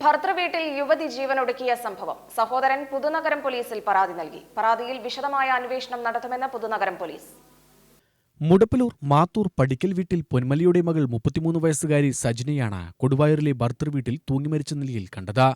ഭർത്തൃവീട്ടിൽ യുവതി ജീവനൊടുക്കിയ സംഭവം. സഹോദരൻ പുതുനഗരം പോലീസിൽ പരാതി നൽകി. പരാതിയിൽ വിശദമായ അന്വേഷണം നടത്തുമെന്ന് പുതുനഗരം പോലീസ്. മുടപ്പലൂർ മാത്തൂർ പടിക്കൽ വീട്ടിൽ പൊന്മലിയുടെ മകൾ മുപ്പത്തിമൂന്ന് വയസ്സുകാരി സജിനയാണ് കൊടുവായൂരിലെ ഭർത്തൃവീട്ടിൽ തൂങ്ങിമരിച്ച നിലയിൽ കണ്ടത്.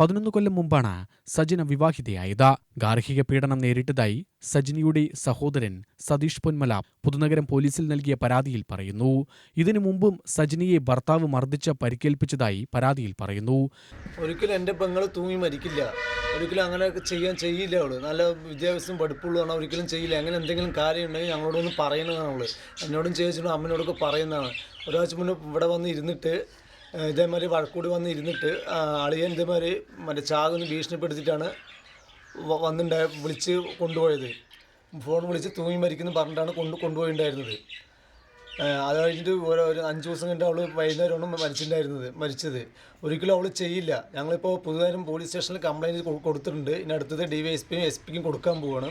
പതിനൊന്ന് കൊല്ലം മുമ്പാണ് സജിന വിവാഹിതയായത്. ഗാർഹിക പീഡനം നേരിട്ടതായി സജിനിയുടെ സഹോദരൻ സതീഷ് പൊന്മല പുതുനഗരം പോലീസിൽ നൽകിയ പരാതിയിൽ പറയുന്നു. ഇതിനു മുമ്പും സജിനിയെ ഭർത്താവ് മർദ്ദിച്ച പരിക്കേൽപ്പിച്ചതായി പരാതിയിൽ പറയുന്നു. ഒരിക്കലും എന്റെ പെങ്ങൾ തൂങ്ങി മരിക്കില്ല. ഒരിക്കലും അങ്ങനെ ചെയ്യാൻ ചെയ്യില്ല അവൾ. നല്ല വിദ്യാഭ്യാസം പഠിപ്പുള്ളതാണ് ഒരിക്കലും ചെയ്യില്ല. അങ്ങനെ എന്തെങ്കിലും കാര്യം ഉണ്ടെങ്കിൽ ഞങ്ങളോടൊന്ന് പറയുന്നതാണ് അവൾ. എന്നോടും ചേച്ചിയോടും അമ്മനോടൊക്കെ പറയുന്നതാണ്. ഒരാഴ്ച മുന്നേ ഇവിടെ വന്ന് ഇരുന്നിട്ട് ഇതേമാതിരി വഴക്കൂടി വന്ന് ഇരുന്നിട്ട് അളിയൻ ഇതേമാതിരി മറ്റേ ചാകുന്ന് ഭീഷണിപ്പെടുത്തിയിട്ടാണ് വന്നിണ്ടായ വിളിച്ച് കൊണ്ടുപോയത്. ഫോൺ വിളിച്ച് തൂങ്ങി മരിക്കുന്നു പറഞ്ഞിട്ടാണ് കൊണ്ട് കൊണ്ടുപോയിട്ടുണ്ടായിരുന്നത് അത് കഴിഞ്ഞിട്ട് ഓരോ ഒരു അഞ്ച് ദിവസം കഴിഞ്ഞിട്ട് അവൾ വൈകുന്നേരമാണ് മരിച്ചിട്ടുണ്ടായിരുന്നത് മരിച്ചത്. ഒരിക്കലും അവൾ ചെയ്യില്ല. ഞങ്ങളിപ്പോൾ പുതുതായും പോലീസ് സ്റ്റേഷനിൽ കംപ്ലയിന്റ് കൊടുത്തിട്ടുണ്ട്. ഇനി അടുത്തത് ഡി വൈ എസ് പിയും എസ് പിക്കും കൊടുക്കാൻ പോവാണ്.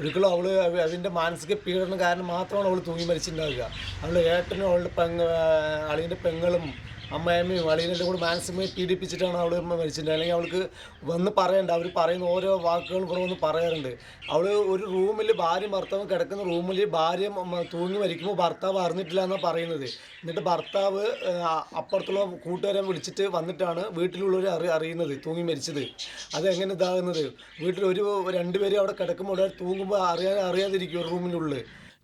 ഒരിക്കലും അവൾ അതിന്റെ മാനസിക പീഡനം കാരണം മാത്രമാണ് അവൾ തൂങ്ങി മരിച്ചിട്ടുണ്ടാവുക അവളുടെ ഏട്ടനും അവളുടെ പെങ്ങ അളിയന്റെ പെങ്ങളും അമ്മയമ്മയും അളിയനെല്ലാം കൂടി മാനസികമായി പീഡിപ്പിച്ചിട്ടാണ് അവൾ മരിച്ചിട്ടുണ്ട് അല്ലെങ്കിൽ അവൾക്ക് വന്ന് പറയണ്ട അവർ പറയുന്ന ഓരോ വാക്കുകളും കൂടെ വന്ന് പറയാറുണ്ട്. അവൾ ഒരു റൂമിൽ ഭാര്യ ഭർത്താവും കിടക്കുന്ന റൂമിൽ ഭാര്യ തൂങ്ങി മരിക്കുമ്പോൾ ഭർത്താവ് അറിഞ്ഞിട്ടില്ല എന്നാണ് പറയുന്നത്. എന്നിട്ട് ഭർത്താവ് അപ്പുറത്തുള്ള കൂട്ടുകാരെ വിളിച്ചിട്ട് വന്നിട്ടാണ് വീട്ടിലുള്ളവർ അറി അറിയുന്നത് തൂങ്ങി മരിച്ചത്. അതെങ്ങനെ ഇതാകുന്നത്? വീട്ടിൽ ഒരു രണ്ടുപേരും അവിടെ കിടക്കുമ്പോൾ തൂങ്ങുമ്പോൾ അറിയാൻ അറിയാതിരിക്കും ഒരു റൂമിനുള്ളിൽ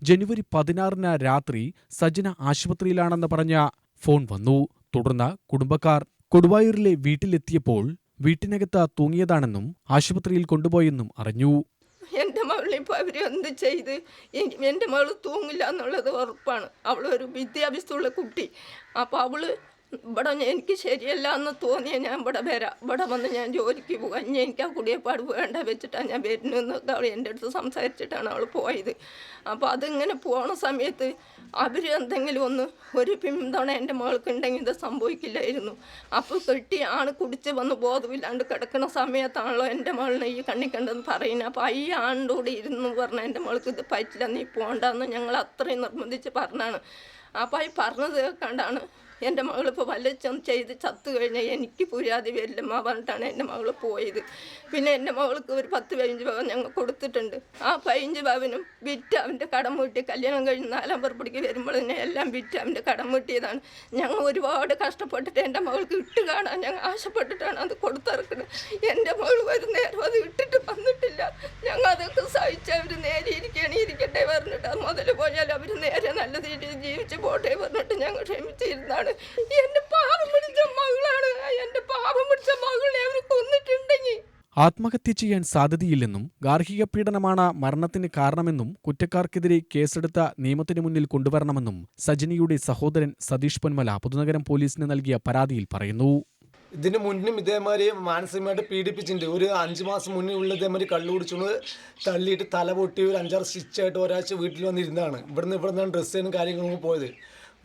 ജനുവരി പതിനാറിന് രാത്രി സജിന ആശുപത്രിയിലാണെന്ന് പറഞ്ഞ ഫോൺ വന്നു. തുടർന്ന് കുടുംബക്കാർ കൊടുവായൂരിലെ വീട്ടിലെത്തിയപ്പോൾ വീട്ടിനകത്ത് തൂങ്ങിയതാണെന്നും ആശുപത്രിയിൽ കൊണ്ടുപോയെന്നും അറിഞ്ഞു. എന്റെ മകളിപ്പോൾ അവർ എന്ത് ചെയ്ത്? എന്റെ മകൾ തൂങ്ങില്ല എന്നുള്ളത് ഉറപ്പാണ്. അവളൊരു വിദ്യാഭ്യാസമുള്ള കുട്ടി. അപ്പോൾ അവൾ ഇവിടെ എനിക്ക് ശരിയല്ല എന്ന് തോന്നിയാൽ ഞാൻ ഇവിടെ വരാം. ഇവിടെ വന്ന് ഞാൻ ജോലിക്ക് പോകാം ഇനി എനിക്ക് ആ കുടിയപ്പാട് വേണ്ട വെച്ചിട്ടാണ് ഞാൻ വരുന്നതെന്നൊക്കെ അവൾ എന്റെ അടുത്ത് സംസാരിച്ചിട്ടാണ് അവൾ പോയത്. അപ്പോൾ അതിങ്ങനെ പോണ സമയത്ത് അവർ എന്തെങ്കിലും ഒന്ന് ഒരു പിന്തുണ എന്റെ മകൾക്ക് ഉണ്ടെങ്കിൽ ഇത് സംഭവിക്കില്ലായിരുന്നു. അപ്പോൾ കെട്ടി ആണ് കുടിച്ച് വന്ന് ബോധമില്ലാണ്ട് കിടക്കുന്ന സമയത്താണല്ലോ എന്റെ മകളിനെ ഈ കണ്ണി കണ്ടെന്ന് പറയുന്നത്. അപ്പോൾ ഈ ആണിന്റെ കൂടെ ഇരുന്ന് പറഞ്ഞാൽ എന്റെ മകൾക്ക് ഇത് പറ്റില്ല നീ പോകണ്ടെന്ന് ഞങ്ങൾ അത്രയും നിർബന്ധിച്ച് പറഞ്ഞാണ്. അപ്പോൾ ഈ പറഞ്ഞത് കണ്ടാണ് എന്റെ മകളിപ്പോൾ വല്ലച്ചും ചെയ്ത് ചത്തു കഴിഞ്ഞാൽ എനിക്ക് പുരാതി വരില്ലമ്മ പറഞ്ഞിട്ടാണ് എന്റെ മകൾ പോയത്. പിന്നെ എന്റെ മകൾക്ക് ഒരു പത്ത് പതിനഞ്ച് പവൻ ഞങ്ങൾ കൊടുത്തിട്ടുണ്ട്. ആ പതിനഞ്ച് പവനും വിറ്റ് അവന്റെ കടം വീട്ടി കല്യാണം കഴിഞ്ഞ് നാലാം പുറപ്പിടിക്ക് വരുമ്പോൾ തന്നെ എല്ലാം വിറ്റ് അവന്റെ കടം വീട്ടിയതാണ് ഞങ്ങൾ ഒരുപാട് കഷ്ടപ്പെട്ടിട്ട് എന്റെ മകൾക്ക് ഇട്ട് കാണാൻ ഞങ്ങൾ ആശപ്പെട്ടിട്ടാണ് അത് കൊടുത്തിറക്കുന്നത്. എന്റെ മകൾ ഒരു നേരം അത് ഇട്ടിട്ട് വന്നിട്ടില്ല. ഞങ്ങൾ അതൊക്കെ സഹിച്ച് അവർ നേരെ പറഞ്ഞിട്ട് മുതൽ പോയാൽ അവർ നേരെ നല്ല രീതിയിൽ ജീവിച്ച് പോട്ടെ പറഞ്ഞിട്ട് ഞങ്ങൾ ക്ഷമിച്ചിരുന്നാണ് എന്റെ പാപം പിടിച്ച മകളാണ്. എന്റെ പാപം പിടിച്ച മകളെ അവർ കൊന്നിട്ടുണ്ടെങ്കിൽ. ആത്മഹത്യ ചെയ്യാൻ സാധ്യതയില്ലെന്നും ഗാർഹിക പീഡനമാണ് മരണത്തിന് കാരണമെന്നും കുറ്റക്കാർക്കെതിരെ കേസെടുത്ത നിയമത്തിന് മുന്നിൽ കൊണ്ടുവരണമെന്നും സജിനിയുടെ സഹോദരൻ സതീഷ് പൊന്മല പുതുനഗരം പോലീസിന് നൽകിയ പരാതിയിൽ പറയുന്നു. ഇതിന് മുന്നും ഇതേമാതിരി മാനസികമായിട്ട് പീഡിപ്പിച്ചിട്ടുണ്ട്. ഒരു അഞ്ച് മാസം മുന്നേ ഉള്ള ഇതേമാതിരി കള്ളു കുടിച്ചുകൊണ്ട് തള്ളിയിട്ട് തല പൊട്ടി ഒരു അഞ്ചാറ് സ്റ്റിച്ചായിട്ട് ഒരാഴ്ച വീട്ടിൽ വന്നിരുന്നതാണ്. ഇവിടുന്ന് ഇവിടെ നിന്നാണ് ഡ്രസ്സിനും കാര്യങ്ങളും പോയത്.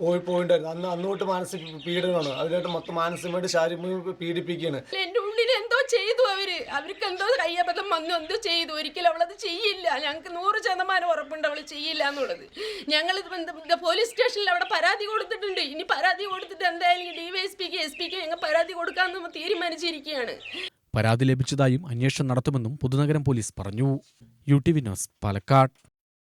പോയി പോയിട്ടുണ്ടായിരുന്നു അന്ന് അന്നോട്ട് മാനസിക പീഡനമാണ്. അതിനായിട്ട് മൊത്തം മാനസികമായിട്ട് ശാരീരികമായി പീഡിപ്പിക്കുകയാണ്. ചെയ്തു അവർ. അവർക്ക് എന്തോ കയ്യബദ്ധം വന്നു. എന്തോ ചെയ്തു? ഒരിക്കലും അവളത് ചെയ്യില്ല. ഞങ്ങൾക്ക് നൂറ് ശതമാനം ഉറപ്പുണ്ട് അവൾ ചെയ്യില്ല എന്നുള്ളത്. ഞങ്ങൾ പോലീസ് സ്റ്റേഷനിൽ അവിടെ പരാതി കൊടുത്തിട്ടുണ്ട്. ഇനി പരാതി കൊടുത്തിട്ട് എന്തായാലും ഡി വൈ എസ് പിക്ക് ഞങ്ങൾ പരാതി കൊടുക്കാമെന്ന് തീരുമാനിച്ചിരിക്കുകയാണ്. പരാതി ലഭിച്ചതായും അന്വേഷണം നടത്തുമെന്നും പുതുനഗരം പോലീസ് പറഞ്ഞു. U T V news Palakkad.